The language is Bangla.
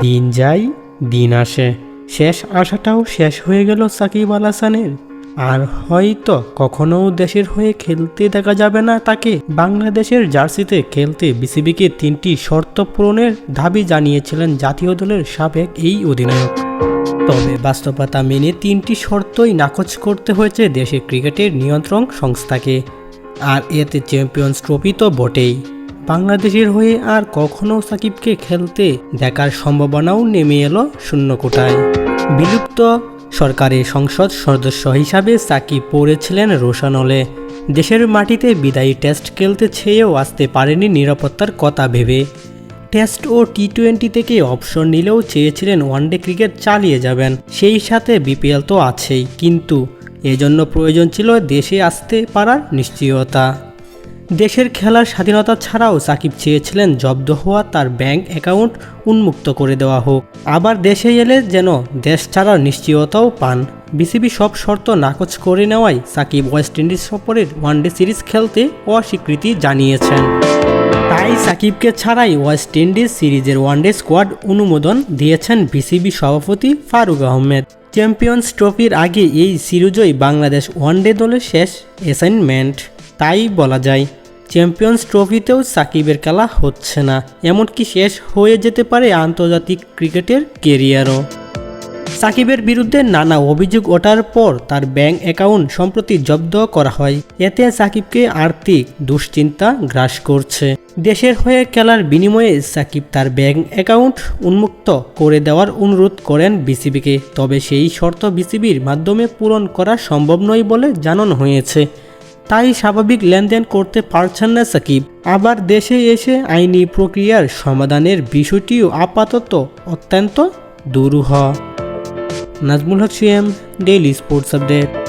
দিন যায়, দিন আসে। শেষ আশাটাও শেষ হয়ে গেল সাকিব আল হাসানের। আর হয়তো কখনো দেশের হয়ে খেলতে দেখা যাবে না তাকে। বাংলাদেশের জার্সিতে খেলতে বিসিবিকে তিনটি শর্ত পূরণের দাবি জানিয়েছিলেন জাতীয় দলের সাবেক এই অধিনায়ক। তবে বাস্তবতা মেনে তিনটি শর্তই নাকচ করতে হয়েছে দেশের ক্রিকেটের নিয়ন্ত্রণ সংস্থাকে। আর এতে চ্যাম্পিয়ন্স ট্রফি তো বটেই। বাংলাদেশের হয়ে আর কখনো সাকিবকে খেলতে দেখার সম্ভাবনাও নেমে এলো শূন্য কোটায়। বিলুপ্ত সরকারের সংসদ সদস্য হিসাবে সাকিব পড়েছিলেন রোশানলে দেশের মাটিতে বিদায়ী টেস্ট খেলতে চেয়েও আসতে পারেনি নিরাপত্তার কথা ভেবে। টেস্ট ও টি টোয়েন্টি থেকে অপশন নিলেও চেয়েছিলেন ওয়ানডে ক্রিকেট চালিয়ে যাবেন। সেই সাথে বিপিএল তো আছেই, কিন্তু এজন্য প্রয়োজন ছিল দেশে আসতে পারার নিশ্চয়তা। দেশের খেলার স্বাধীনতা ছাড়াও সাকিব চেয়েছিলেন জব্দ হওয়া তার ব্যাংক অ্যাকাউন্ট উন্মুক্ত করে দেওয়া হোক। আবার দেশে এলে যেন দেশ ছাড়ার নিশ্চয়তাও পান। বিসিবি সব শর্ত নাকচ করে নেওয়ায় সাকিব ওয়েস্ট ইন্ডিজ সফরের ওয়ানডে সিরিজ খেলতে অস্বীকৃতি জানিয়েছেন। তাই সাকিবকে ছাড়াই ওয়েস্ট ইন্ডিজ সিরিজের ওয়ানডে স্কোয়াড অনুমোদন দিয়েছেন বিসিবি সভাপতি ফারুক আহমেদ। চ্যাম্পিয়ন্স ট্রফির আগে এই সিরিজই বাংলাদেশ ওয়ানডে দলের শেষ অ্যাসাইনমেন্ট তাই বলা যায় চ্যাম্পিয়ন্স ট্রফিতেও সাকিবের খেলা হচ্ছে না, এমনকি শেষ হয়ে যেতে পারে আন্তর্জাতিক ক্রিকেটের কেরিয়ারও। সাকিবের বিরুদ্ধে নানা অভিযোগ ওঠার পর তার ব্যাংক অ্যাকাউন্ট সম্প্রতি জব্দ করা হয়, এতে সাকিবকে আর্থিক দুশ্চিন্তা গ্রাস করছে। দেশের হয়ে খেলার বিনিময়ে সাকিব তার ব্যাংক অ্যাকাউন্ট উন্মুক্ত করে দেওয়ার অনুরোধ করেন বিসিবিকে, তবে সেই শর্ত বিসিবির মাধ্যমে পূরণ করা সম্ভব নয় বলে জানানো হয়েছে। তাই স্বাভাবিক লেনদেন করতে পারছেন না সাকিব। আবার দেশে এসে আইনি প্রক্রিয়ার সমাধানের বিষয়টিও আপাতত অত্যন্ত দুরূহ। Nazmul Haque CM, daily sports update.